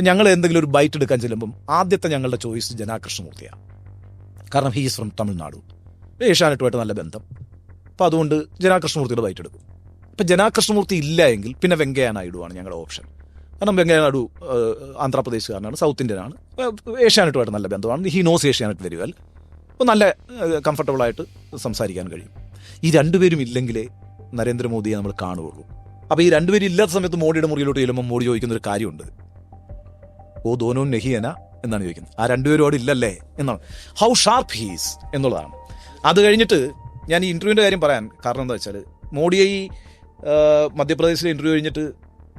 ഇപ്പം ഞങ്ങൾ എന്തെങ്കിലും ഒരു ബൈറ്റ് എടുക്കാൻ ചെല്ലുമ്പം ആദ്യത്തെ ഞങ്ങളുടെ ചോയ്സ് ജനാകൃഷ്ണമൂർത്തിയാണ് കാരണം ഹീസ് ഫ്രം തമിഴ്നാടു ഏഷ്യാനെറ്റുമായിട്ട് നല്ല ബന്ധം. അപ്പം അതുകൊണ്ട് ജനാകൃഷ്ണമൂർത്തിയുടെ ബൈറ്റ് എടുക്കും. ഇപ്പം ജനാകൃഷ്ണമൂർത്തി ഇല്ല എങ്കിൽ പിന്നെ വെങ്കയ്യ നായിഡുവാണ് ഞങ്ങളുടെ ഓപ്ഷൻ കാരണം വെങ്കയ്യ നായിഡു ആന്ധ്രാപ്രദേശുകാരനാണ് സൗത്ത് ഇന്ത്യനാണ്. ഏഹ്, ഏഷ്യാനെറ്റുമായിട്ട് നല്ല ബന്ധമാണ്. He knows Asianet very well അപ്പോൾ നല്ല കംഫർട്ടബിളായിട്ട് സംസാരിക്കാൻ കഴിയും. ഈ രണ്ടുപേരും ഇല്ലെങ്കിലേ നരേന്ദ്രമോദിയെ നമ്മൾ കാണുകയുള്ളൂ. അപ്പോൾ ഈ രണ്ടുപേരും ഇല്ലാത്ത സമയത്ത് മോഡിയുടെ മുറിയിലോട്ട് ചെല്ലുമ്പോൾ മോഡി ചോദിക്കുന്ന ഒരു കാര്യമുണ്ട്. ഓ ദോനോ നെഹിയന എന്നാണ് ചോദിക്കുന്നത്. ആ രണ്ടുപേരും അവിടെ ഇല്ലല്ലേ എന്നാണ്. ഹൗ ഷാർപ്പ് ഹീസ് എന്നുള്ളതാണ്. അത് കഴിഞ്ഞിട്ട് ഞാൻ ഈ ഇന്റർവ്യൂവിന്റെ കാര്യം പറയാൻ കാരണം എന്താ വെച്ചാൽ മോഡിയെ ഈ മധ്യപ്രദേശിൽ ഇന്റർവ്യൂ കഴിഞ്ഞിട്ട്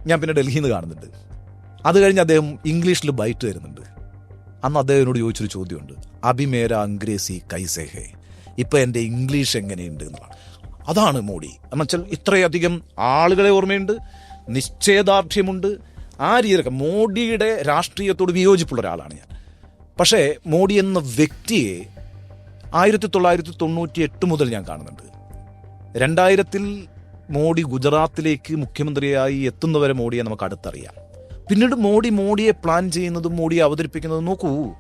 ഞാൻ പിന്നെ ഡൽഹിയിൽ നിന്ന് കാണുന്നുണ്ട്. അത് കഴിഞ്ഞ് അദ്ദേഹം ഇംഗ്ലീഷിൽ ബൈറ്റ് തരുന്നുണ്ട്. അന്ന് അദ്ദേഹത്തിനോട് ചോദിച്ചൊരു ചോദ്യമുണ്ട്. അഭിമേര അംഗ്രേസി കൈസേഹേ ഇപ്പം എന്റെ ഇംഗ്ലീഷ് എങ്ങനെയുണ്ട് എന്നുള്ളതാണ്. അതാണ് മോഡി. എന്നുവെച്ചാൽ ഇത്രയധികം ആളുകളെ ഓർമ്മയുണ്ട്. നിശ്ചയദാർഢ്യമുണ്ട്. ആ രീതിയിലൊക്കെ മോഡിയുടെ രാഷ്ട്രീയത്തോട് വിയോജിപ്പുള്ള ഒരാളാണ് ഞാൻ. പക്ഷേ മോഡി എന്ന വ്യക്തിയെ ആയിരത്തി തൊള്ളായിരത്തി തൊണ്ണൂറ്റി എട്ട് മുതൽ ഞാൻ കാണുന്നുണ്ട്. രണ്ടായിരത്തിൽ മോഡി ഗുജറാത്തിലേക്ക് മുഖ്യമന്ത്രിയായി എത്തുന്നവരെ മോഡിയെ നമുക്ക് അടുത്തറിയാം. പിന്നീട് മോഡി മോഡിയെ പ്ലാൻ ചെയ്യുന്നതും മോഡിയെ അവതരിപ്പിക്കുന്നതും നോക്കൂ.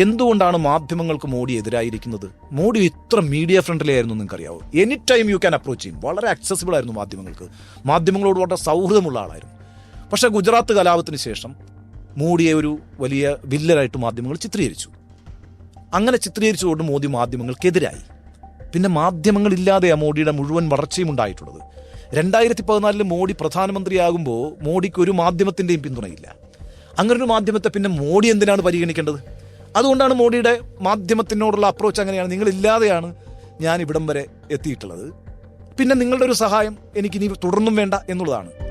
എന്തുകൊണ്ടാണ് മാധ്യമങ്ങൾക്ക് മോഡി എതിരായിരിക്കുന്നത്? മോഡി ഇത്ര മീഡിയ ഫ്രണ്ട്ലി ആയിരുന്നു നിങ്ങൾക്കറിയാവോ? Any time you can approach ചെയ്യും വളരെ അക്സസിബിൾ ആയിരുന്നു മാധ്യമങ്ങൾക്ക്. മാധ്യമങ്ങളോട് വളരെ സൗഹൃദമുള്ള ആളായിരുന്നു. പക്ഷേ ഗുജറാത്ത് കലാപത്തിന് ശേഷം മോഡിയെ ഒരു വലിയ വില്ലനായിട്ട് മാധ്യമങ്ങൾ ചിത്രീകരിച്ചു. അങ്ങനെ ചിത്രീകരിച്ചുകൊണ്ട് മോദി മാധ്യമങ്ങൾക്കെതിരായി. പിന്നെ മാധ്യമങ്ങളില്ലാതെയാണ് മോഡിയുടെ മുഴുവൻ വളർച്ചയും ഉണ്ടായിട്ടുള്ളത്. രണ്ടായിരത്തി പതിനാലിൽ മോഡി പ്രധാനമന്ത്രിയാകുമ്പോൾ മോഡിക്ക് ഒരു മാധ്യമത്തിന്റെയും പിന്തുണയില്ല. അങ്ങനെ ഒരു മാധ്യമത്തെ പിന്നെ മോഡി എന്തിനാണ് പരിഗണിക്കേണ്ടത്? അതുകൊണ്ടാണ് മോഡിയുടെ മാധ്യമത്തിനോടുള്ള അപ്രോച്ച് അങ്ങനെയാണ്. നിങ്ങളില്ലാതെയാണ് ഞാൻ ഇവിടം വരെ എത്തിയിട്ടുള്ളത്. പിന്നെ നിങ്ങളുടെ ഒരു സഹായം എനിക്കിനി തുടർന്നും വേണ്ട എന്നുള്ളതാണ്.